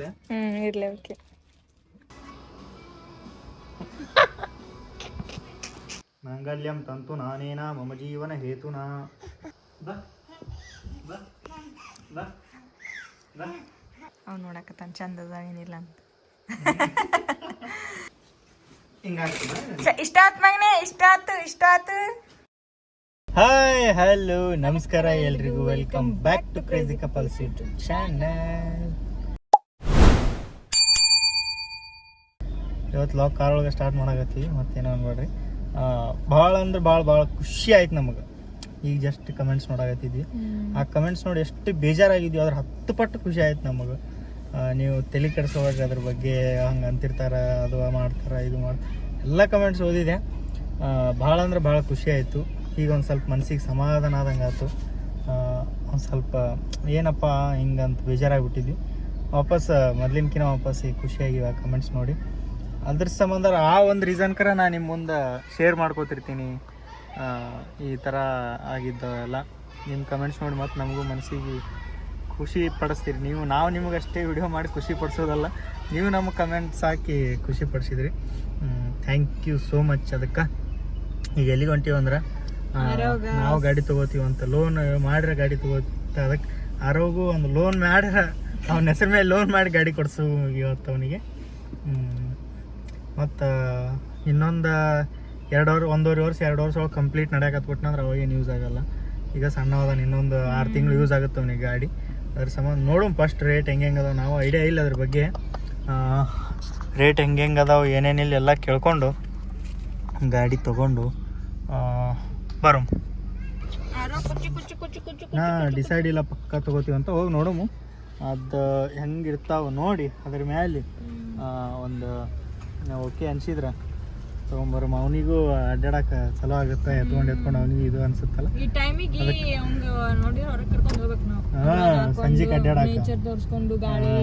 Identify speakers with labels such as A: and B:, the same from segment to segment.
A: ಇರ್ಲೆ
B: ಹ್ಮ್ ಇರ್ಲಿ ಓಕೆ
A: ಮಾಂಗಲ್ಯಂ ತಂತು ನಾನೇನ ಮಮ ಜೀವನ ಹೇತುನಾ. ಬಾ ಬಾ ಬಾ ಬಾ.
B: ಅವ್ನು ನೋಡಕತ್ತಾನ ಚಂದದ ಏನಿಲ್ಲ ಅಂತ. ಇಷ್ಟ ಆತ್ ಮಗನೇ ಇಷ್ಟ ಆತು ಇಷ್ಟ ಆತು.
A: ಹಾಯ್ ಹಲೋ ನಮಸ್ಕಾರ ಎಲ್ರಿಗೂ welcome back to crazy couples YouTube channel ಇವತ್ತು ಲಾಕ್ ಕಾರ್ ಒಳಗೆ ಸ್ಟಾರ್ಟ್ ಮಾಡಾಕತ್ತೀವಿ ಮತ್ತೇನೋ ಅನ್ಬೇಡ್ರಿ. ಭಾಳ ಅಂದ್ರೆ ಭಾಳ ಭಾಳ ಖುಷಿ ಆಯ್ತು ನಮಗೆ. ಈಗ ಜಸ್ಟ್ ಕಮೆಂಟ್ಸ್ ನೋಡಾಕತ್ತಿದ್ವಿ. ಆ ಕಮೆಂಟ್ಸ್ ನೋಡಿ ಎಷ್ಟು ಬೇಜಾರಾಗಿದ್ವಿ ಅದ್ರ ಹತ್ತು ಪಟ್ಟು ಖುಷಿ ಆಯ್ತು ನಮಗೆ. ನೀವು ತಲೆ ಕೆಡಿಸೋವಾಗ ಅದ್ರ ಬಗ್ಗೆ ಹಂಗೆ ಅಂತಿರ್ತಾರ ಅದು ಮಾಡ್ತಾರ ಇದು ಮಾಡಿ ಎಲ್ಲ ಕಮೆಂಟ್ಸ್ ಓದಿದೆ. ಭಾಳ ಅಂದ್ರೆ ಭಾಳ ಖುಷಿ ಆಯಿತು. ಈಗ ಒಂದು ಸ್ವಲ್ಪ ಮನಸ್ಸಿಗೆ ಸಮಾಧಾನ ಆದಂಗೆ ಆಯ್ತು. ಒಂದು ಸ್ವಲ್ಪ ಏನಪ್ಪ ಹಿಂಗಂತ ಬೇಜಾರಾಗ್ಬಿಟ್ಟಿದ್ವಿ. ವಾಪಸ್ ಮೊದಲಿನಕಿನ ವಾಪಸ್ ಈಗ ಖುಷಿಯಾಗಿವೆ ಆ ಕಮೆಂಟ್ಸ್ ನೋಡಿ. ಅದ್ರ ಸಂಬಂಧ ಆ ಒಂದು ರೀಸನ್ಕರ ನಾನು ನಿಮ್ಮ ಮುಂದೆ ಶೇರ್ ಮಾಡ್ಕೋತಿರ್ತೀನಿ. ಈ ಥರ ಆಗಿದ್ದವೆಲ್ಲ. ನಿಮ್ಮ ಕಮೆಂಟ್ಸ್ ನೋಡಿ ಮತ್ತು ನಮಗೂ ಮನಸ್ಸಿಗೆ ಖುಷಿ ಪಡಿಸ್ತೀರಿ. ನೀವು ನಾವು ನಿಮಗಷ್ಟೇ ವಿಡಿಯೋ ಮಾಡಿ ಖುಷಿ ಪಡಿಸೋದಲ್ಲ ನೀವು ನಮ್ಮ ಕಮೆಂಟ್ಸ್ ಹಾಕಿ ಖುಷಿ ಪಡಿಸಿದ್ರಿ. ಥ್ಯಾಂಕ್ ಯು ಸೋ ಮಚ್ ಅದಕ್ಕೆ. ಈಗ ಎಲ್ಲಿಗೆ ಹೊಂಟೀವಿ ಅಂದ್ರೆ ಆ, ನಾವು ಗಾಡಿ ತೊಗೋತೀವಿ ಅಂತ ಲೋನ್ ಮಾಡಿರೋ ಗಾಡಿ ತಗೋತ ಅದಕ್ಕೆ ಆರೋಗು ಒಂದು ಲೋನ್ ಮಾಡಿ ಅವ್ನ ಹೆಸರು ಮೇಲೆ ಲೋನ್ ಮಾಡಿ ಗಾಡಿ ಕೊಡ್ಸು ಇವತ್ತು ಅವನಿಗೆ. ಮತ್ತು ಇನ್ನೊಂದು ಎರಡು ವರ್ಷ ಒಂದೂವರೆ ವರ್ಷ ಎರಡು ವರ್ಷ ಒಳಗೆ ಕಂಪ್ಲೀಟ್ ಅಂದ್ರೆ ಅವಾಗೇನು ಯೂಸ್ ಆಗೋಲ್ಲ. ಈಗ ಸಣ್ಣವದಾನ ಇನ್ನೊಂದು ಆರು ತಿಂಗಳು ಯೂಸ್ ಆಗುತ್ತೆ ಅವನಿಗೆ ಗಾಡಿ. ಅದ್ರ ಸಂಬಂಧ ನೋಡೋಣ ಫಸ್ಟ್ ರೇಟ್ ಹೆಂಗೆ ಹೆಂಗೆ ಅದಾವೆ. ನಾವು ಐಡಿಯಾ ಇಲ್ಲ ಅದ್ರ ಬಗ್ಗೆ. ರೇಟ್ ಹೆಂಗೆ ಹೆಂಗೆ ಅದಾವೆ ಏನೇನಿಲ್ಲ ಎಲ್ಲ ಕೇಳ್ಕೊಂಡು ಗಾಡಿ ತೊಗೊಂಡು ಬರೋಮ್.
B: ಹಾಂ
A: ನಾ ಡಿಸೈಡ್ ಇಲ್ಲ ಪಕ್ಕ ತೊಗೋತೀವಿ ಅಂತ ಹೋಗಿ ನೋಡೋಮು. ಅದು ಹೆಂಗಿರ್ತಾವೆ ನೋಡಿ ಅದ್ರ ಮೇಲೆ ಒಂದು ಓಕೆ ಅನ್ಸಿದ್ರ ತಗೊಂಬರ ಅವನಿಗೂ ಅಡ್ಡಾಡಕ್ಕೆ ಚಲೋ ಆಗುತ್ತೆ ಎತ್ಕೊಂಡು ಎತ್ಕೊಂಡು ಅವನಿಗೆ ಇದು ಅನ್ಸುತ್ತಲ್ಲ.
B: ಈ ಟೈಮಿಗೆ ಅವ್ನು ನೋಡಿ ಹೊರಗೆ ಕರ್ಕೊಂಡು ಹೋಗ್ಬೇಕು
A: ನಾವು. ಸಂಜೆಗ್ ಅಡ್ಡಾಡಾಕ.
B: ನೇಚರ್ ತೋರಿಸ್ಕೊಂಡು ಗಾಳಿ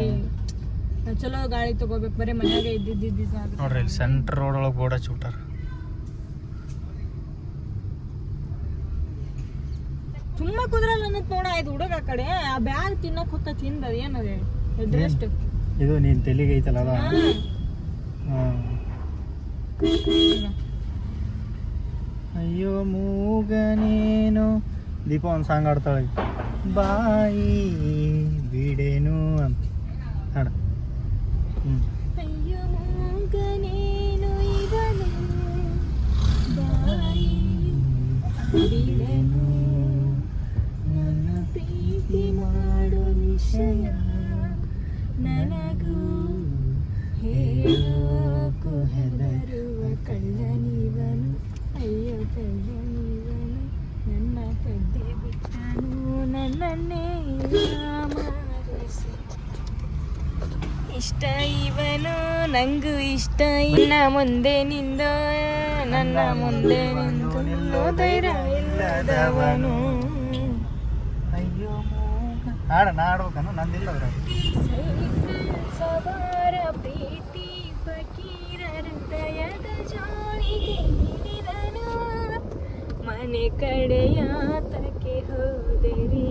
B: ಚಲೋ ಗಾಳಿ ತಗೋಬೇಕು ಬರೀ ಮನ್ಯಾಗ ಇದ್ದಿದ್ದು
A: ನೋಡ್ರಿ ಇಲ್ಲಿ ಸೆಂಟ್ರ್ ರೋಡ್ ಒಳಗೆ ಬೋರ್ಡ್ ಹಚ್ಚಿಬಿಟ್ಟಾರ
B: ತುಂಬಾ ಕುದ್ರಲ್ಲ ಅನ್ನೋದು ನೋಡ ಇದು ಹುಡುಗ ಆ ಕಡೆ ಆ ಬ್ಯಾಗ್ ತಿನ್ನಕ್ಕೆ ಹೊತ್ತ ತಿಂದ ಏನದೇ ಎಡ್ರೆಸ್ಟ್
A: ಇದು ನೀನು ತೆಲಿಗೆ ಐತಲ್ಲ ಅದ ಅಯ್ಯೋ, ಮೂಗನೇನು. ದೀಪ ಒಂದು ಸಾಂಗ್ ಆಡ್ತಾಳೆ ಬಾಯಿ ಬಿಡೇನು ಅಂತ. ಹಾಡ. ಹ್ಞೂ
B: ಪ್ರೀತಿ ಮಾಡೋ ವಿಷಯ. ನನಗೂ ಹೇಳೋಕು ಹೆದರುವ ಕಳ್ಳನಿವನು, ಅಯ್ಯೋ ಕಳ್ಳನಿವನು, ನನ್ನ ಕದ್ದೆ ಬಿಟ್ಟನು, ನನ್ನನ್ನೇ ಇಷ್ಟ ಇವನು, ನಂಗು ಇಷ್ಟ ಇನ್ನ ಮುಂದೆ ನಿಂದ, ನನ್ನ ಮುಂದೆ ನಿಂದು ಧೈರ್ಯ ಇಲ್ಲದವನು.
A: ಅಯ್ಯೋ ಮೂಗ ಹಾಡ ನಾ ಆಡ್ಬೇಕನ್ನು ನಂದಿಲ್ಲ ಅದ್ರ
B: ಸೈಕಲ್ ಸವಾರ ಪ್ರೀತಿ ಫಕೀರ ಹೃದಯದ ಜೋಳಿಗೆ ಹಿಡಿದನು ಮನೆ ಕಡೆಯಾತಕ್ಕೆ ಹೋದಿರಿ.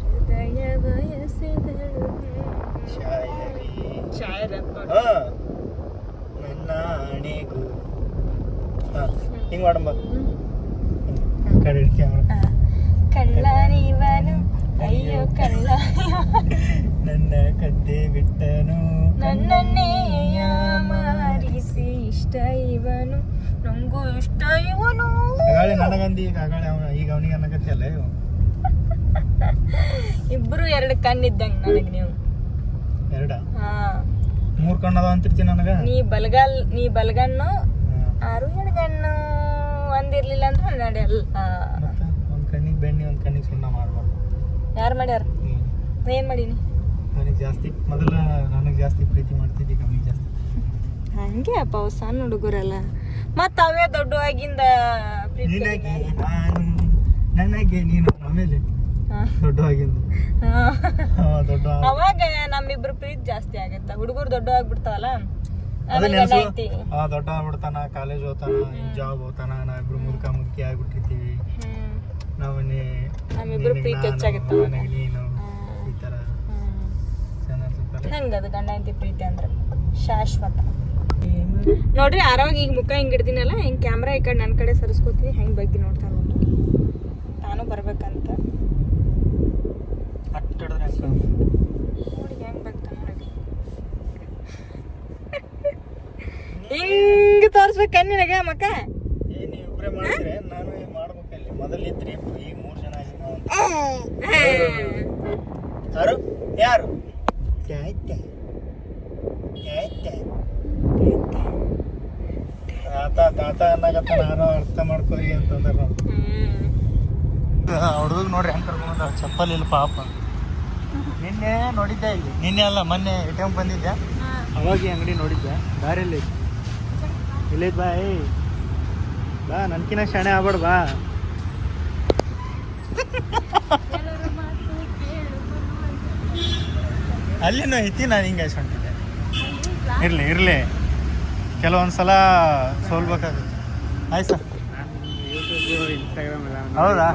B: ಹೃದಯ ಬಯಸಿದಳು.
A: ಶಾಯರಿ
B: ಶಾಯರ
A: ಹಾ. ನನ್ನ ಆಣೆಗೂ ಹಾ ಹಿಂಗೆ ಮಾಡಮ್ಮ. ಕಡೆ ಕ್ಯಾಮ್ರಾ ನನಗಂದಿ ಈಗ ಆಗಾಳೆ ಈಗ ಅವನಿಗೆ ಅನ್ನಕತ್ತಿಯಲ್ಲ ಇವ.
B: ಇಬ್ರು ಎರಡು ಕಣ್ಣಿದ್ದಂಗ ನನಗೆ ನೀವು.
A: ಎರಡ?
B: ಹಾ.
A: ಮೂರ್ ಕಣ್ಣದ ಅಂತಿರ್ತೀನಿ ನನಗ?
B: ನೀ ಬಲಗಾಲ್ ನೀ ಬಲಗಣ್ಣು. ಆರು ಎಡಗಣ್ಣು ಒಂದಿರ್ಲಿಲ್ಲ ಅಂದ್ರೆ ನಡೆಯಲ್ಲ
A: ಒಂದ್ ಕಣ್ಣಿಗೆ ಬೆಣ್ಣೆ ಒಂದ್ ಕಣ್ಣಿಗೆ ಸುಣ್ಣ ಮಾಡ್ಬಾರ್ದು.
B: ಯಾರು ಮಾಡ್ಯಾರ? ಏನ್ ಮಾಡೀನಿ?
A: ನನಗೆ ಜಾಸ್ತಿ ಮೊದಲ ನನಗೆ ಜಾಸ್ತಿ ಪ್ರೀತಿ ಮಾಡ್ತಿದ್ದಿ ಕಮ್ಮಿ ಜಾಸ್ತಿ.
B: ಹಂಗೆ ಅಪ್ಪ ಸಣ್ಣ ಹುಡುಗರಲ್ಲ. ಮತ್ತೆ ಅವೇ ದೊಡ್ಡವಾಗಿಂದ
A: ನಿನಗೆ ನಾನು ನನಗೆ ನೀನು ಆಮೇಲೆ. ದೊಡ್ಡವಾಗಿಂದು. ದೊಡ್ಡ
B: ಅವಾಗ ನಮ್ಮಿಬ್ರು ಪ್ರೀತಿ ಜಾಸ್ತಿ ಆಗತ್ತ. ಹುಡುಗರು ದೊಡ್ಡ ಆಗ್ಬಿಡ್ತಾವಲ್ಲ
A: ದೊಡ್ಡ ಆಗ್ಬಿಡ್ತಾನ ಕಾಲೇಜ್ ಹೋಗ್ತಾನ ಜಾಬ್ ಹೋಗ್ತಾನ ನಾವಿಬ್ರು ಮುದುಕ ಮುದುಕಿ ಆಗ್ಬಿಟ್ಟಿರ್ತೀವಿ.
B: ಹ್ಮ್.
A: ನಾವು
B: ನಮ್ಮಿಬ್ರು ಪ್ರೀತಿ ಹೆಚ್ಚಾಗಿತ್ತು.
A: ನೀನು. ಈ ತರ.
B: ಹ್ಮ್.
A: ಚೆನ್ನಾಗಿ
B: ಹಂಗದ ಗಂಡ ಹೆಂಡತಿ ಪ್ರೀತಿ ಅಂದ್ರೆ? ಶಾಶ್ವತ. ನೋಡ್ರಿ ಆರಾಮಾಗಿ ಈಗ ಮುಖ ಹಿಂಗ್ ಇಡ್ತೀನಲ್ಲ ಹಿಂಗ್ ಕ್ಯಾಮ್ರಾ ಈ ಕಡೆ ನನ್ನ ಕಡೆ ಸರಿಸ್ಕೋತೀನಿ ಹೆಂಗ್ ಬಗ್ಗೆ ನೋಡ್ತಾ ನೋಡ್ರಿ ನಾನು ಬರ್ಬೇಕಂತ. ನೋಡಿ ಹೆಂಗ್ ಬರ್ತಾನ ನೋಡಿ. ಹಿಂಗ್ ತೋರ್ಸ್ಬೇಕ ನಿನಗೆ ಮಕ್ಕ?
A: ಯಾರು? ನೀವು ಇಬ್ಬರೇ ಮಾಡಿದ್ರೆ ನಾನು ಏನ್ ಮಾಡ್ಬೇಕಲ್ಲಿ ಮೊದಲು ಇದ್ರಿ ಇಬ್ರು ಈಗ ಮೂರು ಜನ ಆಗಿದ್ವಿ ಯಾರು ಯಾರು ಆಯ್ತೆ ಆಯ್ತೆ ತಾತ ತಾತ ಅನ್ನಕತ್ತ ನಾನು ಅರ್ಥ ಮಾಡ್ಕೋರಿ ಅಂತಂದ್ರೆ. ನಾವು ಹುಡುಗ ನೋಡ್ರಿ ಹೆಂಗ್ ಕರ್ಕೊಂಡ್ ಚಪ್ಪಲ್ ಇಲ್ಲ ಪಾಪ. ನಿನ್ನೆ ನೋಡಿದ್ದೆ ಇಲ್ಲಿ. ನಿನ್ನೆ ಅಲ್ಲ, ಮೊನ್ನೆ ಎ ಟಿ ಎಂ ಬಂದಿದ್ದೆ. ಅವಾಗ ಈ ಅಂಗಡಿ ನೋಡಿದ್ದೆ. ದಾರಿಯಲ್ಲಿ. ಇಲ್ಲಿದ್ ಬಾ ಏಯ್ ಬಾ, ನನ್ಕಿನ ಶಾಣೆ ಆಗ್ಬೇಡ, ಬಾ. ಅಲ್ಲಿನೂ ಐತಿ ನಾನು ಹಿಂಗೆ ಹೊಂಟಿದ್ದೆ ಇರ್ಲಿ ಇರ್ಲಿ. ಕೆಲವೊಂದು ಸಲ ಸೋಲ್ಬೇಕಾಗುತ್ತೆ. ಆಯ್ತು ಸರ್.
C: ಯೂಟ್ಯೂಬ್ ಇನ್ಸ್ಟಾಗ್ರಾಮ್ ಎಲ್ಲ
A: ಹೌದಾ?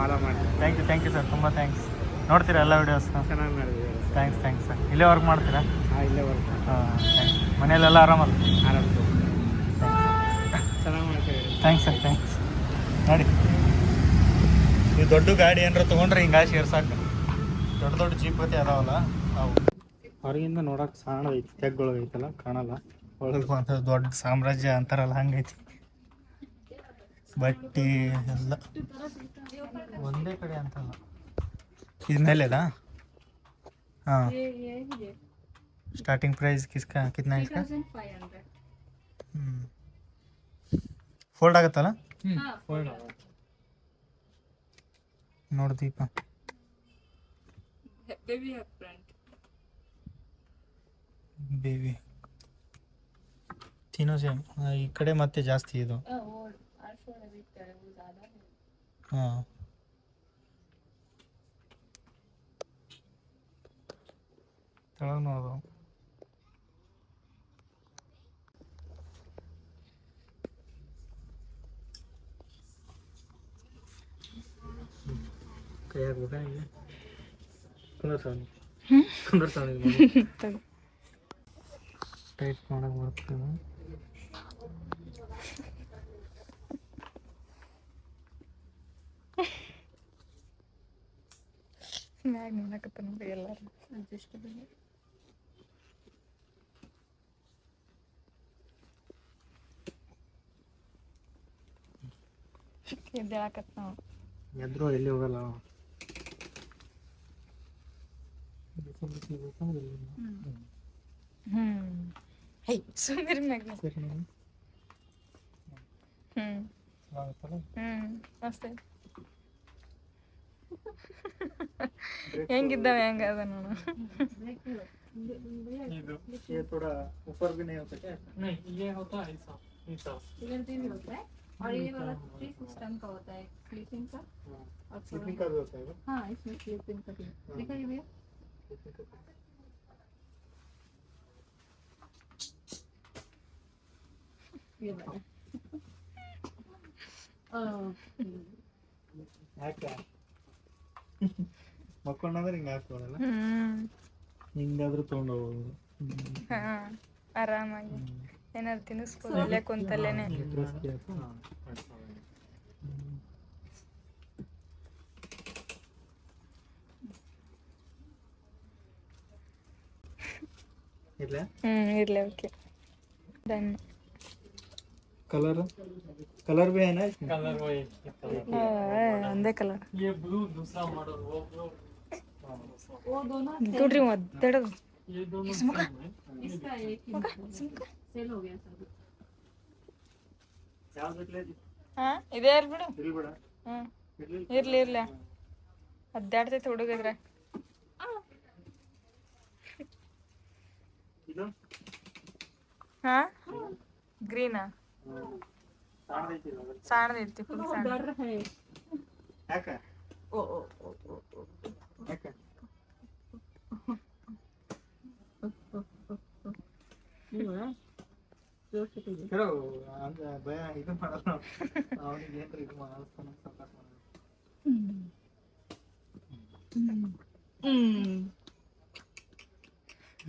A: Thank you thank you sir. ತುಂಬ ಥ್ಯಾಂಕ್ಸ್ ನೋಡ್ತೀರಾ ಎಲ್ಲ ವಿಡಿಯೋಸ್
C: ಚೆನ್ನಾಗಿ ಮಾಡಿದ್ದೀವಿ
A: ಥ್ಯಾಂಕ್ಸ್ ಥ್ಯಾಂಕ್ಸ್ ಸರ್. ಇಲ್ಲೇ ವರ್ಕ್ ಮಾಡ್ತೀರಾ?
C: ಹಾಂ ಇಲ್ಲೇ ವರ್ಕ್
A: ಹಾಂ ಮನೆಯಲ್ಲೆಲ್ಲ ಆರಾಮಲ್ಲ
C: ಆರಾಮ ಚೆನ್ನಾಗಿ ಮಾಡ್ತೀವಿ
A: ಥ್ಯಾಂಕ್ಸ್ ಸರ್ ಥ್ಯಾಂಕ್ಸ್ ನೋಡಿ. ಈ ದೊಡ್ಡ ಗಾಡಿ ಏನಾರ ತೊಗೊಂಡ್ರೆ ಹಿಂಗೆ ಶೇರ್ ಸಾಕು. ದೊಡ್ಡ ದೊಡ್ಡ ಜೀಪತಿ ಅದಾವಲ್ಲ ಅವು. ಹೊರಗಿಂದ ನೋಡೋಕೆ ಸಣ್ಣ ಐತಿ ತೆಗ್ಗೊಳಗೆ ಐತಲ್ಲ ಕಾಣಲ್ಲ. ಒಳಗೆ ಮಾತ್ರ ದೊಡ್ಡ ಸಾಮ್ರಾಜ್ಯ ಅಂತಾರಲ್ಲ ಹಂಗೈತಿ. ಬಟ್ಟಿ ಎಲ್ಲ. ಒಂದೇ ಕಡೆ ಅಂತಲ್ಲ. ಇದು ಮೇಲೆದಾ ಹಾಂ. ಸ್ಟಾರ್ಟಿಂಗ್ ಪ್ರೈಸ್ ಕಿಸ್ಕ ಕಿತ್ನ ಇಸ್ಕ? ಹ್ಞೂ ಫೋಲ್ಡ್ ಆಗುತ್ತಲ್ಲ? ನೋಡು ದೀಪ. ಬೇಬಿ ತಿನ್ನೋ ಸೇಮ್ ಈ ಕಡೆ ಮತ್ತೆ ಜಾಸ್ತಿ ಇದು. ಹಾಂ. ತೆಳಗ್ನೂ ಅದು. ಕೈ ಹಾಕ್ಬೇಕಾ ಈಗ ಕುಂದರ್ ಸ್ವಾಮಿ ಕುಂದರ್ ಸ್ವಾಮಿ ಟೈಟ್ ಮಾಡಕ್ ಬರ್ತದೆ.
B: ಮ್ಯಾಗ ನೋಡಕತ್ತ ನೋಡಿ ಎಲ್ಲಾರು ಅಡ್ಜಸ್ಟ್ ಎದ್ದೇಳಕತ್ತ ನಾವು
A: ಎದ್ರು ಎಲ್ಲಿ ಹೋಗಲ್ಲ ಅವ. ಬಿಸಿಲು ಬಿಸಿಲು ಬೇಕಂದ್ರೆ ಇಲ್ಲಿ ಇಲ್ಲ.
B: ಹ್ಮ್ ಹೈ ಸುಂದರಿ ಮ್ಯಾಗ
A: ಸರಿ ನೀವು
B: ಹ್ಮ್
A: ಆಗುತ್ತಲ್ಲ
B: ಹ್ಮ್ ಮಸ್ತ್ ಐತಿ. ಹೆಂಗಿದ್ದಾವ ಹೆಂಗ ಅದ ನೋಡು
A: ಇದು ये थोड़ा ऊपर भी नहीं होता क्या
C: नहीं ये होता है ऐसा ऐसा
D: और ये वाला थ्री सिस्टम का होता है स्लीपिंग का और
A: स्लीपिंग का भी होता है वो?
D: हाँ इसमें स्लीपिंग का भी है। दिखाइए भैया
A: Sleeping का भी।
D: ये वाला ओह,
A: ಯಾಕೆ ಮಕ್ಕೊಂಡ್ರೆ ಹಿಂಗೆ ಹಾಕೋದಲ್ಲ
B: ಹ್ಮ್.
A: ಹಿಂಗಾದ್ರೂ ತೊಗೊಂಡು ಹೋಗೋದು
B: ಹಾ ಆರಾಮಾಗಿ. ಏನಾದ್ರು ತಿನ್ನಿಸ್ಬೋದು ಇಲ್ಲೇ ಕುಂತಲ್ಲೇನೆ.
A: ಇಲ್ಲ?
B: ಹ್ಮ್ ಇರ್ಲಿ ಓಕೆ. ಡನ್.
A: कलर कलर भी है ना इसमें
C: कलर वही
B: ಒಂದೇ ಕಲರ್
C: ये ब्लू दूसरा मॉडल वो ब्लू
D: वो दोनों
B: ನೋಡ್ರಿ ಒದ್ದಡದು
C: ये दोनों same है
D: इसका एक ही सेल हो गया सब
A: ಯಾವ್ದು ಇರ್ಲಿ
B: ಹಾ ಇದೇ ಇರ್ಲಿ ಬಿಡು
A: ಇರ್ಲಿ ಬೇಡ
B: ಹ್ಮ್
A: ಇರ್ಲಿ
B: ಇರ್ಲಿ ಇರ್ಲಿ ಅದ್ದಾಡ್ತೈತಿ ಹುಡುಗ ಇದ್ರ
A: ಇದು
B: ಹಾ ಗ್ರೀನಾ
D: ಓ
A: ಓ ಓ ಓ ಇದು ಮಾಡಲ್ಲ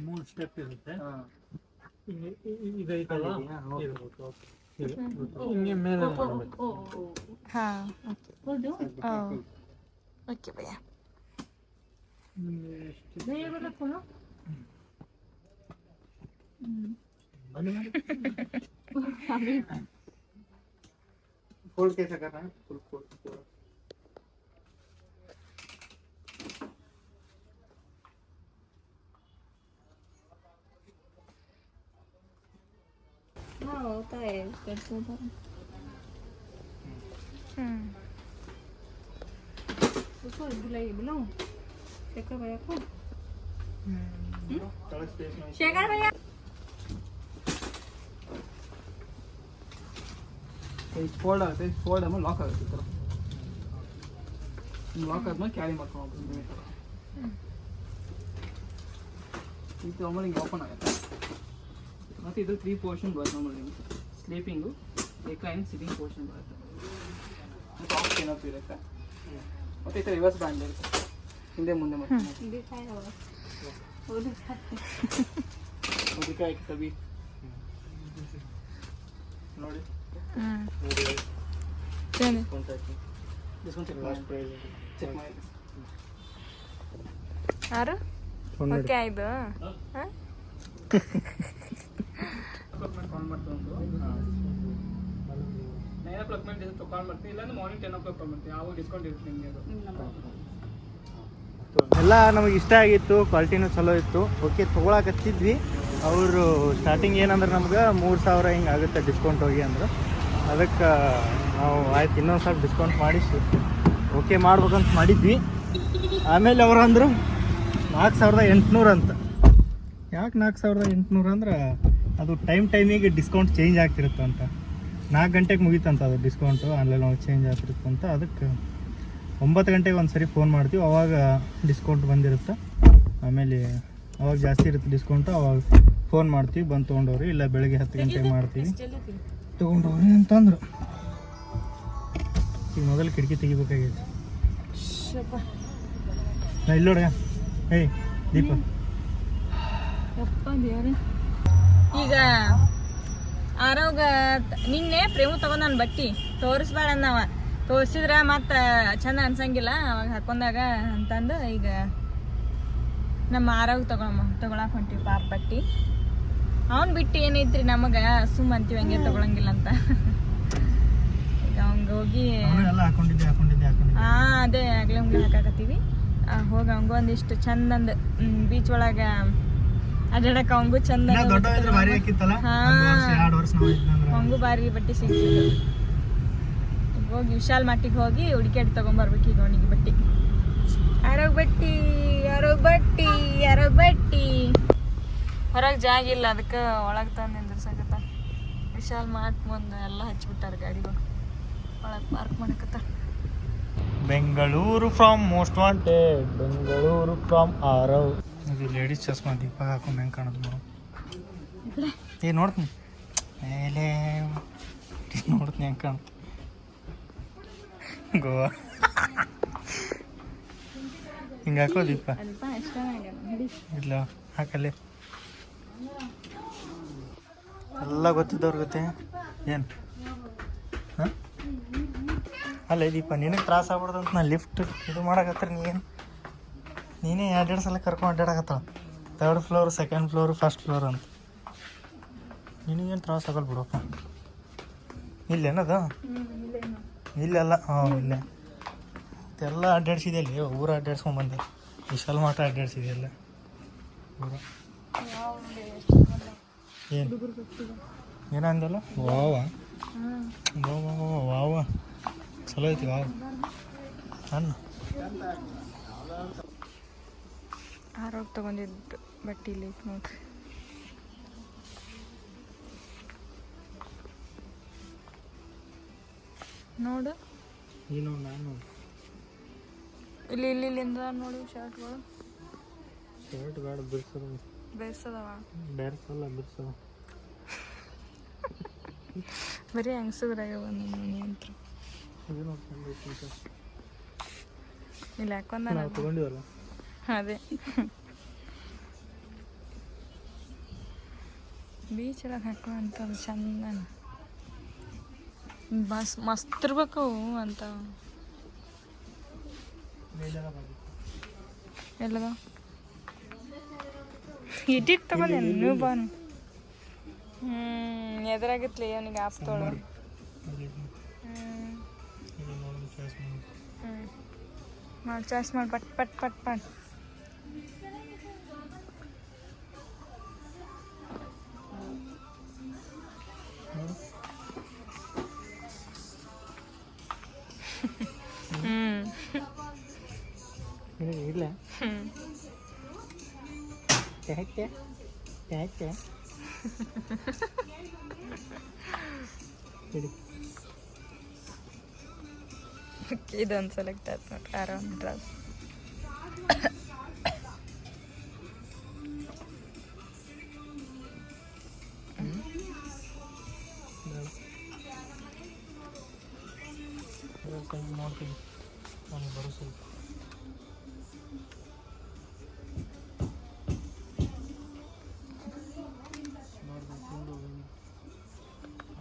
C: ಮೂರು ಸ್ಟೆಪ್ ಇರುತ್ತೆ. ಇದೈತಲ್ಲ? ಇದು. ಇದು. ಹಿಂಗೆ ಮೇಲೆ ಮಾಡ್ಬೇಕು.
B: ಹಾ ಓಕೆ ಭಯ್ಯ
C: ನಿಮ್ಗೆ
A: Wow, ito eh.
D: Good po ba? Hmm. Gusto,
B: gulay
D: belum. Check ba ako? Hmm. Check
B: ba ya?
E: ಇದು ಫೋಲ್ಡ್ ಆಗುತ್ತೆ ಇದು ಫೋಲ್ಡ್ ಆದ್ಮೇಲೆ ಲಾಕ್ ಆಗುತ್ತೆ ಈ ಥರ ಲಾಕ್ ಆದ್ಮೇಲೆ ಕ್ಯಾರಿ ಮಾಡ್ಕೊಂಡು ಹೋಗ್ಬೋದು ಈ ಥರ ಆಮೇಲೆ ಹಿಂಗೆ ಓಪನ್ ಆಗುತ್ತೆ ಮತ್ತು ಇದ್ರ ತ್ರೀ ಪೋರ್ಷನ್ ಬರುತ್ತೆ ನೋಡಿ ನಿಮಗೆ ಸ್ಲೀಪಿಂಗು ರಿಕ್ಲೈನ್ ಸಿಟಿಂಗ್ ಪೋರ್ಷನ್ ಬರುತ್ತೆ. ಮತ್ತು ಆಫ್ ಏನಪ್ಪ ಇರುತ್ತೆ? ಮತ್ತು ಈ ಥರ ರಿವರ್ಸ್ ಬ್ಯಾಂಡ್ ಇರುತ್ತೆ. ಹಿಂದೆ ಮುಂದೆ ಮತ್ತೆ ಸಬಿ ನೋಡಿ.
B: ಆರು? ಓಕೆ ಆಯ್ತು ಹಾಂ?
E: ಅಪಾಯಿಂಟ್ಮೆಂಟ್ ಮಾಡ್ತೀವಿ ಮಾಡ್ತಾ ನೈನ್ ಓ ಕ್ಲಾಕ್ ಮೇಲೆ ಕಾಲ್ ಮಾಡ್ತೀನಿ ಇಲ್ಲಾಂದ್ರೆ morning ten o'clock call ಮಾಡ್ತೀನಿ. ಆವಾಗ ಡಿಸ್ಕೌಂಟ್ ಇರುತ್ತೆ ನಿಮಗೆ ಅದು.
A: ಎಲ್ಲ ನಮಗೆ ಇಷ್ಟ ಆಗಿತ್ತು ಕ್ವಾಲಿಟಿನೂ ಚಲೋ ಇತ್ತು. ಓಕೆ ತೊಗೊಳಕತ್ತಿದ್ವಿ. ಅವರು ಸ್ಟಾರ್ಟಿಂಗ್ ಏನಂದ್ರೆ ನಮ್ಗೆ ಮೂರು ಸಾವಿರ ಹಿಂಗೆ ಆಗುತ್ತೆ ಡಿಸ್ಕೌಂಟ್ ಹೋಗಿ ಅಂದ್ರೆ. ಅದಕ್ಕೆ ನಾವು ಆಯ್ತು ಇನ್ನೊಂದು ಸ್ವಲ್ಪ ಡಿಸ್ಕೌಂಟ್ ಮಾಡಿಸಿ ಓಕೆ ಮಾಡ್ಬೇಕಂತ ಮಾಡಿದ್ವಿ. ಆಮೇಲೆ ಅವರು ಅಂದರು ನಾಲ್ಕು ಸಾವಿರದ ಎಂಟುನೂರು ಅಂತ. ಯಾಕೆ ನಾಲ್ಕು ಸಾವಿರದ ಎಂಟುನೂರು ಅಂದ್ರೆ ಅದು ಟೈಮ್ ಟೈಮಿಗೆ ಡಿಸ್ಕೌಂಟ್ ಚೇಂಜ್ ಆಗ್ತಿರುತ್ತೆ ಅಂತ. ನಾಲ್ಕು ಗಂಟೆಗೆ ಮುಗೀತಂತ ಅದು ಡಿಸ್ಕೌಂಟು ಆನ್ಲೈನ್ ಒಳಗೆ ಚೇಂಜ್ ಆಗ್ತಿರುತ್ತೆ ಅಂತ. ಅದಕ್ಕೆ ಒಂಬತ್ತು ಗಂಟೆಗೆ ಒಂದು ಸರಿ ಫೋನ್ ಮಾಡ್ತೀವಿ. ಅವಾಗ ಡಿಸ್ಕೌಂಟ್ ಬಂದಿರುತ್ತೆ. ಆಮೇಲೆ ಅವಾಗ ಜಾಸ್ತಿ ಇರುತ್ತೆ ಡಿಸ್ಕೌಂಟು ಅವಾಗ ಫೋನ್ ಮಾಡ್ತೀವಿ. ಬಂದು ತೊಗೊಂಡವ್ರಿ. ಇಲ್ಲ ಬೆಳಗ್ಗೆ ಹತ್ತು ಗಂಟೆಗೆ ಮಾಡ್ತೀವಿ. ತೊಗೊಂಡವ್ರಿ ಅಂತಂದ್ರು. ಈಗ ಮೊದಲು ಕಿಟಕಿ ತೆಗಿಬೇಕಾಗಿತ್ತು ನಾ ಇಲ್ಲಿ ನೋಡ್ಗ ಏಯ್ ದೀಪ.
B: ಈಗ ಆರೋಗ ನಿನ್ನೆ ಪ್ರೇಮ ತಗೊಂಡ್ ನಾನು ಬಟ್ಟಿ. ತೋರಿಸ್ಬೇಡ ಅಂದವ ತೋರಿಸಿದ್ರ ಮತ್ತ ಚಂದ ಅನ್ಸಂಗಿಲ್ಲ ಅವಾಗ ಹಾಕೊಂಡಾಗ ಅಂತಂದು ಈಗ ನಮ್ಮ ಆರೋಗ್ಯ ತಗೊಳಮ್ಮ ತಗೊಳಕ್ ಹೊಂಟಿವಿ ಪಾಪ ಬಟ್ಟಿ. ಅವ್ನ್ ಬಿಟ್ಟು ಏನೈತ್ರಿ ನಮಗ ಸುಮ್ ಅಂತೀವಿ ಹಂಗೆ ತಗೊಳಂಗಿಲ್ಲ ಅಂತ. ಈಗ ಅವಂಗ ಹೋಗಿ ಹಾ ಅದೇ ಆಗ್ಲೇ ಉಂಗ್ಲಿ ಹಾಕಾಕತ್ತೀವಿ. ಹೋಗಿ ಅವಂಗ ಒಂದಿಷ್ಟು ಚಂದಂದ್ ಬೀಚ್ ಒಳಗ ಅಡ್ಡಾಡಕ್ ಅವಂಗೂ ಚಂದ
A: ದೊಡ್ಡ ಭಾರಿ ಹಾಕಿತ್ತಲ್ಲ? ಎರಡು ವರ್ಷ
B: ಅವಂಗೂ ಬಟ್ಟೆ ಸಿಗ್ತಿತ್ತು. ಹೋಗಿ ವಿಶಾಲ್ ಮಟ್ಟಿಗೆ ಹೋಗಿ ಹುಡುಕಾಡಿ ತಗೊಂಡ್ಬರ್ಬೇಕು ಈಗ ಅವನಿಗೆ ಬಟ್ಟಿ. ಯಾರೋಗ್ ಬಟ್ಟಿ ಯಾರೋಗ್ ಬಟ್ಟಿ ಯಾರೋಗ್ ಬಟ್ಟಿ. ಹೊರಗೆ ಜಾಗ ಇಲ್ಲ ಅದಕ್ಕೆ ಒಳಗೆ ತಂದು ನಿಂದ್ರಸಕತ್ತ. ವಿಶಾಲ್ ಮಾರ್ಟ್ ಮುಂದೆ ಎಲ್ಲ ಹಚ್ಬಿಟ್ಟಾರ ಗಾಡಿಗಳು. ಒಳಗೆ park ಮಾಡಕತ್ತ.
A: Bengaluru from most wanted Bengaluru from Aarav ಇದು ಲೇಡೀಸ್ ಚಸ್ಮಾ ದೀಪ ಹಾಕೊಂಡು ಹೆಂಗೆ ಕಾಣೋದು ಮೇಡಮ್ ಏ ನೋಡ್ತೀನಿ. ಮೇಲೆ ನೋಡ್ತೀನಿ ಹೆಂಗೆ ಕಾಣ್ತು ಗೋವಾ. ಹಿಂಗೆ ಹಾಕೋ ದೀಪ. ಇಲ್ಲ ಹಾಕಲ್ಲೇ. ಎಲ್ಲ ಗೊತ್ತಿದ್ದವ್ರ ಗೊತ್ತೇ ಏನು? ಹಾಂ? ಅಲ್ಲ ದೀಪ ನಿನಗೆ ತ್ರಾಸ ಆಗ್ಬಾರ್ದು ಅಂತ ನಾನು ಲಿಫ್ಟ್ ಇದು ಮಾಡಕತ್ರ ನೀ ಏನು? ನೀನೇ ಎರಡೆರಡು ಸಲ ಕರ್ಕೊಂಡು ಅಡ್ಡಾಡಕತ್ತಳ. Third floor second floor first floor ಅಂತ. ನಿನಗೇನು ತ್ರಾಸ ಆಗಲ್ಲ ಬಿಡಪ್ಪ. ಇಲ್ಲೇನದು ಇಲ್ಲೆಲ್ಲ ಹಾಂ, ಇಲ್ಲೇ. ಎಲ್ಲ ಅಡ್ಡಾಡ್ಸಿದೆ ಅಲ್ಲಿ ಊರ ಅಡ್ಡಾಡ್ಸ್ಕೊಂಬಂದೆ ವಿಶಾಲ ಮಾಟ ಅಡ್ಡಾಡ್ಸಿದೆ ಎಲ್ಲ? ಊರ. ಏನು? ಏನಂದಲ್ಲ ವಾವ. ವಾವ ಚಲೋ ಐತಿ, ವಾವ್. ಅನ್ನ
B: ಆರೋಗ್ ತಗೊಂಡಿದ್ದು ಬಟ್ಟೆ ಇಲ್ಲಿ ನೋಡ್ರಿ. ನೋಡು. ಇಲ್ಲಿ ಇಲ್ಲಿ ಇಲ್ಲಿಂದ ನೋಡು ಶರ್ಟ್ಗಳು.
A: Shirt god ಬಿಡ್ಸೋದು.
B: ಬೇಸದವ
A: ಬೇರ್ಸಲ್ಲ ಬಿಡ್ಸದ
B: ಬರೀ
A: ಇದು ನೋಡ್ಕೊಂಡು ಐತಿ ಅಂತ.
B: ಇಲ್ಲಿ ಯಾಕೊಂದ
A: ನಾವು ತೊಗೊಂಡಿವಲ್ಲ?
B: ಅದೇ ಬೀಚ್ ಒಳಗೆ ಹಾಕೋ ಅಂಥದ್ದು ಚಂದನ ಬಸ್ ಮಸ್ತ್ ಇರ್ಬೇಕು ಅವು ಅಂತ ಎಲ್ಲದ ಇಟ್ಟಿಟ್ಟು ತಗೊಂಡೆ ನೀವು ಬಾನು ಹ್ಞೂ ಎದುರಾಗಿತ್ಲಿ ಅವನಿಗೆ ಆಪ್ ತೊಗೊಳ ಹ್ಞೂ ಹ್ಞೂ ಮಾಡಿ ಚಾಯ್ಸ್ ಮಾಡಿ ಪಟ್ ಪಟ್ ಪಟ್ ಪಟ್ ಹ್ಞೂ
A: ಇಲ್ಲ
B: ಹ್ಞೂ
A: ಯಾಕೆ ಯಾಕೆ
B: ಇದೊಂದು ಸೆಲೆಕ್ಟ್ ಆಯ್ತು ನೋಡ್ರಿ ಆರಾಮ್ ಡ್ರೆಸ್
A: ನೋಡ್ತೀನಿ. ನನಗೆ ಬರೋಸಿಲ್ಲ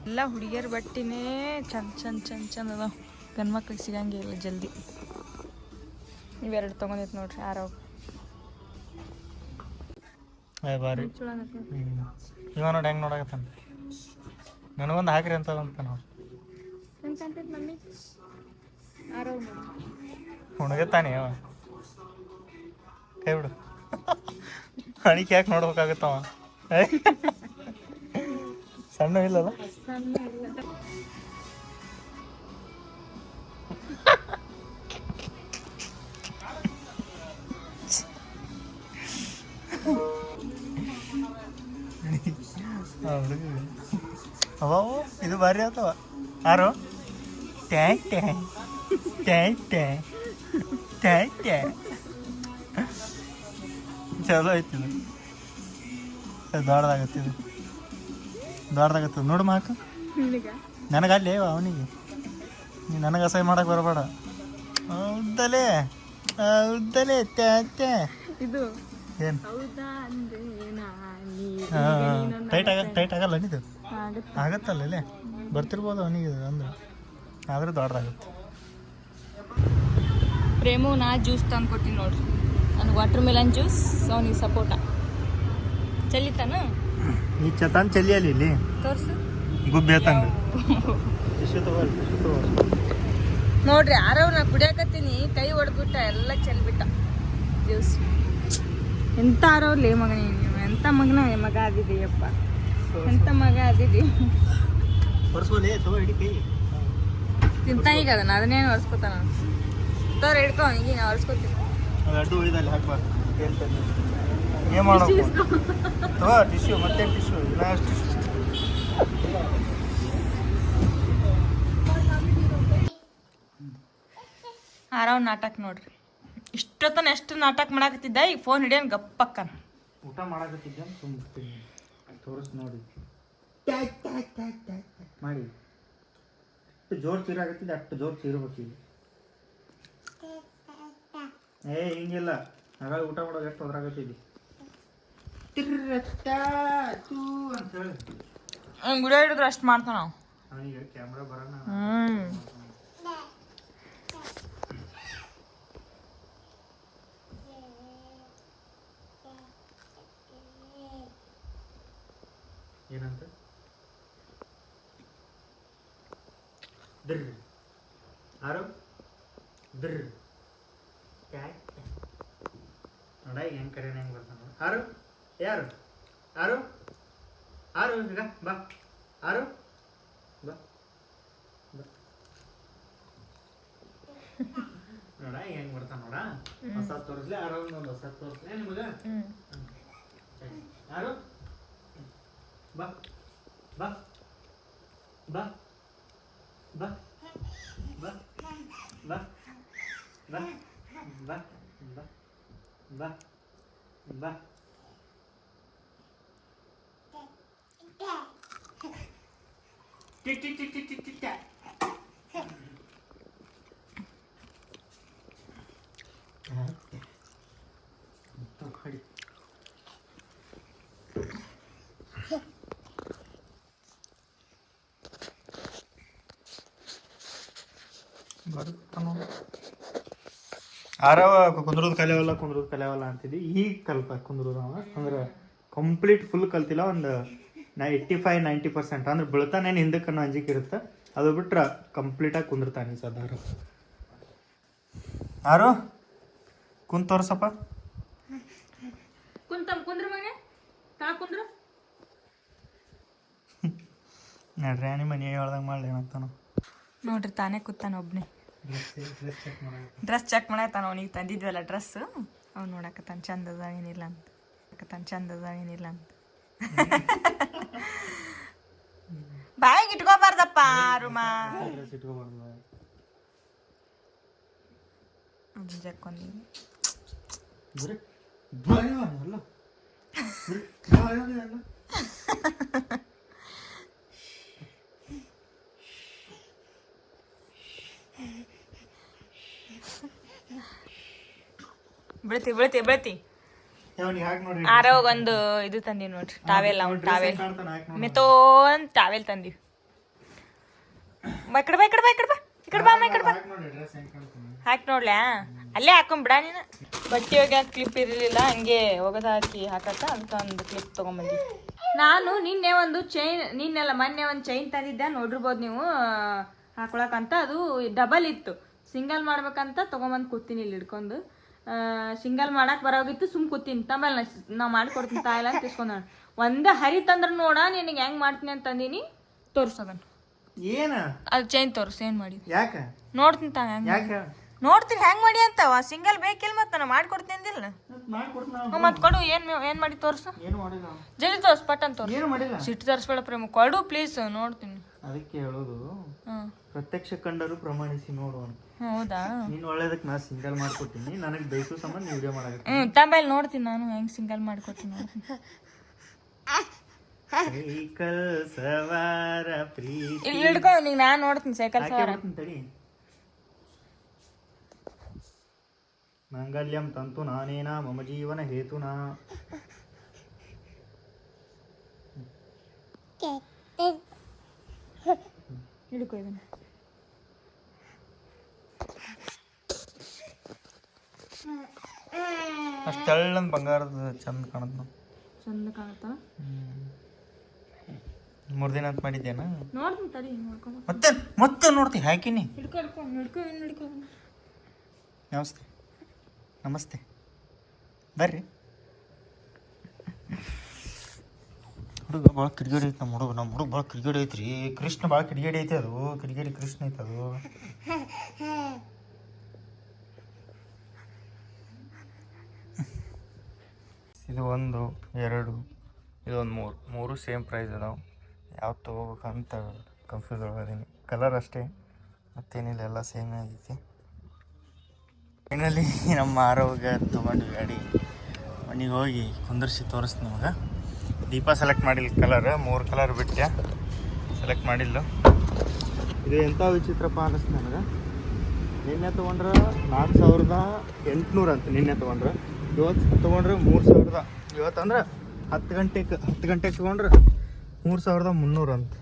B: ಎಲ್ಲ ಹುಡುಗಿಯರ ಬಟ್ಟಿನೇ ಚಂದ ಚಂದ ಚಂದ ಚಂದ ಅದಾವ. ಗಂಡ್ ಮಕ್ಳಿಗೆ ಸಿಗಂಗಿಲ್ಲ ಜಲ್ದಿ. ಇವೆರಡು ತಗೊಂಡಿತ್ತು ನೋಡ್ರಿ
A: ಯಾರೋ ಬಾರಿ. ಇವ ನೋಡಿ ಹೆಂಗೆ ನೋಡಕತ್ತಾನ? ನನಗೊಂದು ಹಾಕ್ರಿ ಅಂತ ಅಂತ ನೋಡಿ
B: ಮಮ್ಮಿ ಆರಾವ್
A: ಹುಣಗತ್ತಾನೆ ಅವ ಕೈ ಬಿಡು ಹಣಿಕೆ ಯಾಕೆ ನೋಡ್ಬೇಕಾಗತ್ತವ ಏ? ಸಣ್ಣ ಇಲ್ಲಲ್ಲ ಆ ಹುಡುಗ ಅವ ಇದು ಭಾರಿ ಆತವ ಯಾರು ಟ್ಯಾಂಕ್ ಟ್ಯಾಂಕ್ Tete. Tete. ಚಲೋ ಐತಿದು ದೊಡ್ಡದಾಗತ್ತಿದು ದೊಡ್ಡದಾಗತ್ತದ ನೋಡು ಮಾಕ ನನಗಲ್ಲೇ ಅವನಿಗೆ. ನನಗೆ ಅಸಹ್ಯ ಮಾಡಕ್ಕೆ ಬರಬೇಡ. ಹೌದಲೇ? ಹೌದಲೇ ತ್ಯಾತೆ
B: ಇದು
A: ಏನು? ಟೈಟ್ ಆಗ ಟೈಟ್ ಆಗಲ್ಲ
B: ಇದು
A: ಆಗತ್ತಲ್ಲ ಬರ್ತಿರ್ಬೋದು ಅವನಿಗೆ ಅಂದ್ರೆ. ಆದ್ರೆ ದೊಡ್ಡದಾಗುತ್ತೆ.
B: ಪ್ರೇಮು ನಾ ಜ್ಯೂಸ್ ತಂದು ಕೊಟ್ಟಿನಿ ನೋಡ್ರಿ. ನನಗೆ ವಾಟರ್ ಮೆಲನ್ ಜ್ಯೂಸ್ ಅವನಿಗೆ ಸಪೋಟ. ಚಲಿತಾನ?
A: ಈ ಚತಾನ್ ಇಲ್ಲಿ.
B: ತೋರ್ಸು.
A: ಗುಬ್ಬಿ ತಂಗ ಟಿಶ್ಯೂ ತಗೋರಿ
B: ನೋಡ್ರಿ ಯಾರವ್ ನಾ ಕುಡಿಯಾಕತ್ತೀನಿ ಕೈ ಹೊಡೆದ್ಬಿಟ್ಟ ಎಲ್ಲ ಚೆಲ್ಬಿಟ್ಟ. ಜ್ಯೂಸ್ ಎಂತ ಆರವ್ಲಿ ಮಗ ನೀನು? ಎಂತ ಮಗನ ಮಗ ಆದಿದೆಯಪ್ಪ ಎಂತ ಮಗ ಆದಿದಿ? ತಿಂತ ಈಗ ಅದನ್ನ ಅದನ್ನೇನು ಒರೆಸ್ಕೊತಾನ ಹಿಡ್ಕೊ
A: ಉಳಿದಲ್ಲಿ ಹಾಕ್ಬಾರ್ದು. ಏನು ಮಾಡೋದು ಟಿಶ್ಯೂ ಮತ್ತೆ ಟಿಶ್ಯೂ ಟಿಶ್ಯೂ
B: ಆರವ್ ನಾಟಕ ನೋಡ್ರಿ. ಇಷ್ಟೊತ್ತನ ಎಷ್ಟು ನಾಟಕ ಮಾಡಾಕತ್ತಿದ್ದ ಈಗ ಫೋನ್ ಹಿಡಿಯೋನ್ ಗಪ್ಪಕ್ಕನ.
A: ಊಟ ಮಾಡಕತ್ತಿದ್ದೆ ಸುಮ್ತೀನಿ ತೋರಿಸ್ ನೋಡಿ. ಮಾಡಿ. ಜೋರ್ ಜೋರು ಚೀರಾಗತ್ತಿದ್ದೆ ಅಷ್ಟು ಜೋರು ಚೀರ್ಬೇಕು ಈಗ ಏ ಹಿಂಗಿಲ್ಲ. ಹಾಗಾಗಿ ಊಟ ಮಾಡೋದು ಎಷ್ಟು ಹೋದ್ರಾಗತ್ತಿದ್ದಿ ಅಂತ ಹೇಳಿ.
B: ಗುಡ ಹಿಡಿದ್ರೆ ಅಷ್ಟು ಮಾಡ್ತಾನ ನಾವು.
A: ಅವನಿಗೆ ಕ್ಯಾಮ್ರಾ ಬರೋಣ
B: ಹ್ಮ್.
A: ಏನಂತ? ಡ್ರ್ ಆರು. ಡ್ರ್ ಟ್ಯಾಕ್ ನೋಡ ಹೆಂಗ್ ಕರೆನ ಹೆಂಗ್ ಬರ್ತಾನ ನೋಡು. ಆರು ಯಾರು ಆರು ಆರು ಈಗ ಬಾ ಆರು ಬಾ ಬಾ ನೋಡ ಹೆಂಗ್ ಬರ್ತಾನ ನೋಡ ಹೊಸ ತೋರಿಸ್ಲಿ ಆರು ಒಂದು ಹೊಸ ತೋರಿಸ್ಲಿ ನಿಮಗ
B: ಯಾರು
A: ಆರು ಬಾ ಬಾ ಬಾ ಬಾ ಬಾ ಬಾ ಬಾ ಬಾ ಬಾ ಬಾ ಬಾ ಆರವ ಕುಂದ್ರದ ಕಲಿಯವಲ್ಲ ಕುಂದ್ರದ ಕಲಿಯವಲ್ಲ ಅಂತಿದ್ವಿ. ಈಗ ಕಲ್ಪ ಕುಂದ್ರದ ಅಂದ್ರೆ ಕಂಪ್ಲೀಟ್ ಫುಲ್ ಕಲ್ತಿಲ್ಲ ಒಂದು ನಾ ಏಯ್ಟಿ ಫೈವ್ ನೈಂಟಿ ಪರ್ಸೆಂಟ್ ಅಂದ್ರೆ ಬೀಳ್ತಾನೇನು ಹಿಂದಕ್ಕೆ ಅನ್ನೋ ಅಂಜಿಕೆ ಇರುತ್ತೆ. ಅದು ಬಿಟ್ರೆ ಕಂಪ್ಲೀಟಾಗಿ ಕುಂದಿರ್ತಾನೆ ಸದಾರು. ಆರು ಕುಂತ ತೋರ್ಸಪ್ಪ.
B: ಕುಂತಮ್ ಕುಂದ್ರ ಮನೆ ತಾ ಕುಂದ್ರ.
A: ನಡ್ರಿ ನಿಮ್ಮ ಮನೆ ಹೇಳ್ದಂಗೆ ಮಾಡಲಿ ಏನಂತಾನು.
B: ನೋಡ್ರಿ ತಾನೇ ಕೂತಾನ ಒಬ್ನೇ. ಡ್ರೆಸ್ ಚೆಕ್ ಮಾಡತ್ತಾನ ಅವನಿಗೆ ತಂದಿದ್ವಲ್ಲ ಡ್ರೆಸ್ ಅವ್ನು ನೋಡಕತ್ತಾನ ಚಂದ ಅದ ಏನಿಲ್ಲ ಅಂತ. ನೋಡಕತ್ತಾನ ಚಂದ ಅದ ಏನಿಲ್ಲ ಅಂತ. ಬಾಯಿಗೆ ಇಟ್ಕೋಬಾರ್ದಪ್ಪ ರುಮಾ ಜಕ್ಕೊಂದಿ
A: ಬರೀ ಭಯ ಅಲ್ಲ ಬರೀ ಭಯ ಅಲ್ಲ
B: ಬೀಳ್ತಿ ಬೀಳ್ತಿ ಬೀಳ್ತಿ
A: ಅವ್ನಿಗೆ ಹಾಕಿ ನೋಡಿ
B: ಆರೋಗ್ ಒಂದು ಇದು ತಂದೀವಿ ನೋಡ್ರಿ. ಟಾವೆಲ್ ಅವ್ನು ಟಾವೆಲ್ ಮೆತೋನ್ ಟಾವೆಲ್ ತಂದೀವಿ. ಬಾ ಈ ಕಡೆ ಬಾ ಈ ಕಡೆ ಬಾ ಅಮ್ಮ ಬಾ.
A: ಹಾಕಿ
B: ನೋಡ್ಲ್ಯಾ ಅಲ್ಲೇ ಹಾಕೊಂಬಿಡ ನೀನು. ಬಟ್ಟೆ ಒಗ್ಯಾಕ ಕ್ಲಿಪ್ ಇರಲಿಲ್ಲ ಹಂಗೆ ಒಗದ ಹಾಕಿ ಹಾಕತ್ತ ಅದಕ್ಕೆ ಒಂದು ಕ್ಲಿಪ್ ತಗೊಂಬಂದಿ. ನಾನು ನಿನ್ನೆ ಒಂದು ಚೈನ್ ನಿನ್ನೆಲ್ಲ ಮೊನ್ನೆ ಒಂದು ಚೈನ್ ತಂದಿದ್ದೆ ನೋಡಿರ್ಬೋದು ನೀವು ಹಾಕೊಳಕಂತ ಅದು ಡಬಲ್ ಇತ್ತು. ಸಿಂಗಲ್ ಮಾಡ್ಬೇಕಂತ ತಗೊಂಬಂದು ಕೂತೀನಿ ಇಲ್ಲಿ ಹಿಡ್ಕೊಂಡು. ಸಿಂಗಲ್ ಮಾಡಕ್ ಬರೋಗಿತ್ತು ಸುಮ್ ಕೂತೀನಿ. ತಮ್ಮಲ್ಲಿ ನಾ ಮಾಡ್ಕೊಡ್ತೀನಿ ತಾಯಿಲ್ಲ ಅಂತ ಇಸ್ಕೊಂಡ ಹರಿ ತಂದ್ರೆ ನೋಡ ನಿನಗೆ ಹೆಂಗ್ ಮಾಡ್ತೀನಿ ಅಂತ ತಂದೀನಿ ತೋರ್ಸೋದನ್
A: ಏನ?
B: ಅದು ಚೈನ್ ತೋರ್ಸು ಏನ್ ಮಾಡಿ
A: ಯಾಕ?
B: ನೋಡ್ತೀನಿ ತಾ ಹೆಂಗ್ ನೋಡ್ತೀನಿ ಹೆಂಗ್ ಮಾಡಿ ಅಂತವ ಸಿಂಗಲ್ ಬೇಕಿಲ್ಲ ಮತ್ತೆ ನಾ ಮಾಡ್ಕೊಡ್ತೀನಿ ಅಂದಿಲ್ಲ.
A: ಮತ್
B: ಮತ್ತೆ ಕೊಡು ಏನ್ ಏನ್ ಮಾಡಿ ತೋರ್ಸು. ಜಲ್ದಿ ತೋರ್ಸ್ ಪಟ್ಟನ್ ತೋರ್ಸು.
A: ಏನು ಮಾಡಿಲ್ಲ?
B: ಸಿಟ್ಟು ತೋರಿಸ್ಬೇಡ ಪ್ರೇಮ ಕೊಡು ಪ್ಲೀಸ್ ನೋಡ್ತೀನಿ.
A: ಅದಕ್ಕೆ ಹೇಳೋದು ಪ್ರತ್ಯಕ್ಷ ಕಂಡರು ಪ್ರಮಾಣಿಸಿ ನೋಡೋಣ
B: ಹೌದಾ?
A: ನೀನ್ ಒಳ್ಳೇದಕ್ಕೆ ನಾ ಸಿಂಗಲ್ ಮಾಡ್ಕೊಟ್ಟಿನಿ ನನಗೆ ಬೈಸು ಸಂಬಂಧ ವಿಡಿಯೋ ಮಾಡಕ್ಕೆ
B: ಹ್ಞೂ ತಂಬೈಲ್ ನೋಡ್ತೀನಿ ನಾನು ಹೆಂಗೆ ಸಿಂಗಲ್ ಮಾಡ್ಕೊತೀನಿ
A: ಸೈಕಲ್ ಸವಾರ ಪ್ರೀತಿ.
B: ಇಲ್ಲಿ ಹಿಡ್ಕೊ ನೀನು ನಾನು ನೋಡ್ತೀನಿ ಸೈಕಲ್ ಸವಾರ.
A: ತಡಿ. ಮಾಂಗಲ್ಯಂ ತಂತು ನಾನೇನ ಮಮ ಜೀವನ ಹೇತುನಾ
B: ಹಿಡ್ಕೊ ಇದನ್ನ.
A: ಅಷ್ಟು ತೆಳ್ಳನ್ ಬಂಗಾರದ ಚಂದ ಕಾಣತ್ ನಾವು
B: ಚಂದ ಕಾಣುತ್ತಾ?
A: ಮೂರ್ ದಿನ ಅಂತ ಮಾಡಿದ್ದೇನ?
B: ನೋಡ್ತೀನಿ ತಡಿ ನೋಡ್ಕೊಂಡ್
A: ಮತ್ತೆ ಮತ್ತೆ ನೋಡ್ತಿ ಹಾಕಿನಿ
B: ಹಿಡ್ಕೊ ಹಿಡ್ಕೊ ಹಿಡ್ಕೊ ಇನ್ನು ಹಿಡ್ಕೊ.
A: ನಮಸ್ತೆ. ನಮಸ್ತೆ. ಬರ್ರಿ. ಹುಡುಗ ಭಾಳ ಕಿಡಿಗೇಡಿ ಐತೆ ನಮ್ಮ ಹುಡುಗ ನಮ್ಮ ಹುಡುಗ ಭಾಳ ಕಿಡಿಗೇಡಿ ಐತ್ರಿ. ಕೃಷ್ಣ ಭಾಳ ಕಿಡಿಗೇಡಿ ಐತೆ ಅದು. ಕಿಡಿಗೇಡಿ ಕೃಷ್ಣ ಐತೆ ಅದು. ಇದು ಒಂದು, ಎರಡು ಇದೊಂದು ಮೂರು. ಮೂರು ಸೇಮ್ ಪ್ರೈಸ್ ಅದಾವೆ. ಯಾವ್ದು ತೊಗೋಬೇಕಂತ ಕನ್ಫ್ಯೂಸ್ ಒಳಗದೀನಿ ಕಲರ್ ಅಷ್ಟೇ, ಮತ್ತೇನಿಲ್ಲ, ಎಲ್ಲ ಸೇಮ್ ಆಗೈತಿ. ಫೈನಲಿ ನಮ್ಮ ಆರೋಗ್ಯ ತೊಗೊಂಡು ಗಾಡಿ ಮನೆಗೆ ಹೋಗಿ ಕುಂದರ್ಸಿ ತೋರಿಸ್ತೀನಿ ನಿಮಗೆ. ದೀಪ ಸೆಲೆಕ್ಟ್ ಮಾಡಿಲ್ಲ ಕಲರ್ ಮೂರು ಕಲರ್ ಬಿಟ್ಟೆ ಸೆಲೆಕ್ಟ್ ಮಾಡಿಲ್ಲ. ಇದು ಎಂಥ ವಿಚಿತ್ರಪ್ಪ ಅನ್ನಿಸ್ತು ನನಗೆ ನಿನ್ನೆ ತೊಗೊಂಡ್ರೆ ನಾಲ್ಕು ಸಾವಿರದ ಎಂಟುನೂರು ಅಂತ ನಿನ್ನೆ ತೊಗೊಂಡ್ರೆ. ಇವತ್ತು ತೊಗೊಂಡ್ರೆ ಮೂರು ಸಾವಿರದ ಇವತ್ತಂದ್ರೆ ಹತ್ತು ಗಂಟೆಗೆ ಹತ್ತು ಗಂಟೆಗೆ ತೊಗೊಂಡ್ರೆ ಮೂರು ಸಾವಿರದ ಮುನ್ನೂರು ಅಂತ.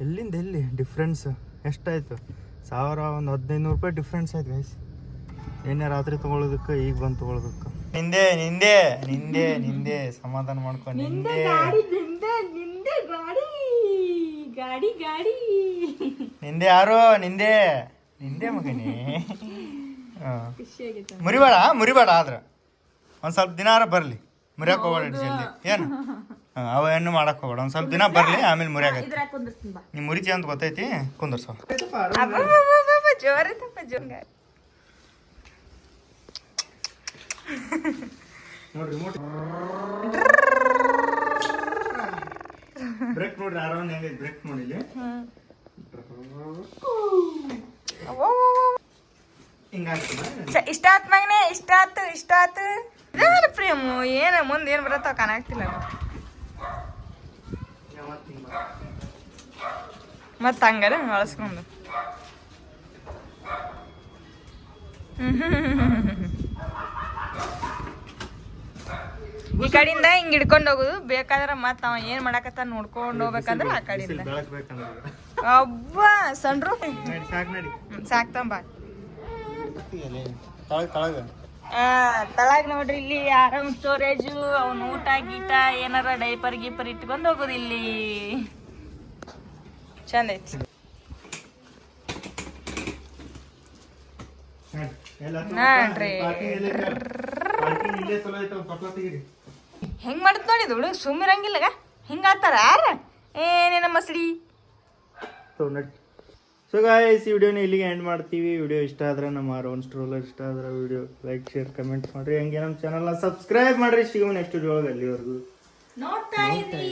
A: ಎಲ್ಲಿಂದ ಎಲ್ಲಿ ಡಿಫ್ರೆನ್ಸ್ ಎಷ್ಟಾಯಿತು? ಸಾವಿರ ಒಂದು ಹದಿನೈದು ನೂರು ರೂಪಾಯಿ ಡಿಫ್ರೆನ್ಸ್ ಆಯ್ತು ಗೈಸ್ ನಿನ್ನೆ ರಾತ್ರಿ ತೊಗೊಳೋದಕ್ಕೆ ಈಗ ಬಂದು ತೊಗೊಳೋದಕ್ಕೆ. ನಿಂದೆ ನಿಂದೆ ನಿಂದೆ ನಿಂದೆ ಸಮಾಧಾನ ಮಾಡ್ಕೊಂಡು ನಿಂದೆ.
B: ಗಾಡಿ ಗಾಡಿ ಗಾಡಿ
A: ನಿಂದೆ ಯಾರು? ನಿಂದೆ ನಿಂದೆ ಮಗನೇ. ಮುರಿಬೇಡ ಮುರಿಬೇಡ ಆದ್ರೆ. ಒಂದು ಸ್ವಲ್ಪ ದಿನಾರ ಬರಲಿ. ಮುರಿಯಕ್ಕೆ ಹೋಗ್ಬೇಡ ಜಲ್ದಿ. ಏನು? ಹಾಂ ಅವ ಹೆಣ್ಣು ಮಾಡಕ್ಕೆ ಹೋಗ್ಬೇಡ. ಒಂದು ಸ್ವಲ್ಪ ದಿನ ಬರಲಿ ಆಮೇಲೆ ಮುರಿಯಾಗತ್ತೆ
B: ಬಾ.
A: ನೀವು ಮುರಿತಿ ಅಂತ ಗೊತ್ತೈತಿ? ಕುಂದರ್ಸ.
B: ಅಬ್ಬಬ್ಬಬ್ಬಬ್ಬ, ಜೋರೈತಪ್ಪ ಜೋರ.
A: ನೋಡಿ ರಿಮೋಟ್ ಬ್ರೇಕ್ ನೋಡ್ರಿ ಆರಾಮ್ ಹೆಂಗೈತೆ ಬ್ರೇಕ್ ನೋಡಿ
B: ಇಷ್ಟ ಆತ್ ಮಗನೆ ಇಷ್ಟ ಆತು ಇಷ್ಟ ಆತು ಪ್ರೇಮು ಏನ ಮುಂದೆ ಏನ್ ಬರತ್ತಾವ ಕಾಣಾಗ್ತಿಲ್ಲ ಮತ್ತ ಹಂಗಾರ ಅಳಸ್ಕೊಂಡು. ಈ ಕಡೆಯಿಂದ ಹಿಂಗ್ ಹಿಡ್ಕೊಂಡು ಹೋಗುದು. ಬೇಕಾದ್ರೆ ಮತ್ತ ಅವ ಏನ್ ಮಾಡಾಕತ್ತ ನೋಡ್ಕೊಂಡು ಹೋಗ್ಬೇಕಂದ್ರ ಆ ಕಡೆಯಿಂದ ಅಬ್ಬಾ ಸಣ್ಣ
A: ಬಾ ಸಾಕು
B: ಸಾಕ್ತಂಬ
A: ತಳಗ? ತಳಗ
B: ತಳಗ್ ನೋಡ್ರಿ ಇಲ್ಲಿ ಆರಾಮ್ ಸ್ಟೋರೇಜು ಅವ್ನ ಊಟ ಗೀಟ ಏನಾರ ಡೈಪರ್ ಗೀಪರ್ ಇಟ್ಕೊಂಡು ಹೋಗೋದು ಇಲ್ಲಿ. ಚಂದ ಐತಿ. ಹೆಂಗ್ ಮಾಡಿದ್ ನೋಡಿ ಹುಡುಗ ಸುಮ್ಮಿರಂಗಿಲ್ಲಗ ಹಿಂಗ ಆತಾರ ಯಾರ? ಏನೇನ ಮಸಡಿ.
A: ಸೊ ಗಾಯಸ್ ಈ ವಿಡಿಯೋನ ಇಲ್ಲಿಗೆ ಎಂಡ್ ಮಾಡ್ತೀವಿ. ವಿಡಿಯೋ ಇಷ್ಟ ಆದ್ರೆ ನಮ್ಮ ಆರೋನ್ ಸ್ಟ್ರೋಲರ್ ಇಷ್ಟ ಆದ್ರೆ ವಿಡಿಯೋ ಲೈಕ್ ಶೇರ್ ಕಮೆಂಟ್ ಮಾಡಿರಿ. ಹಂಗೆ ನಮ್ಮ ಚಾನಲ್ನ ಸಬ್ಸ್ಕ್ರೈಬ್ ಮಾಡ್ರಿ. ಸಿಗುವ ನೆಕ್ಸ್ಟ್ ವಿಡಿಯೋ ಒಳಗೆ ಅಲ್ಲಿವರೆಗೂ.
B: ನೋಡ್ತಾ ಇರಿ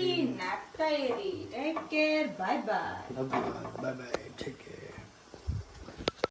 B: ಇರಿ. Take care bye bye
A: bye bye take care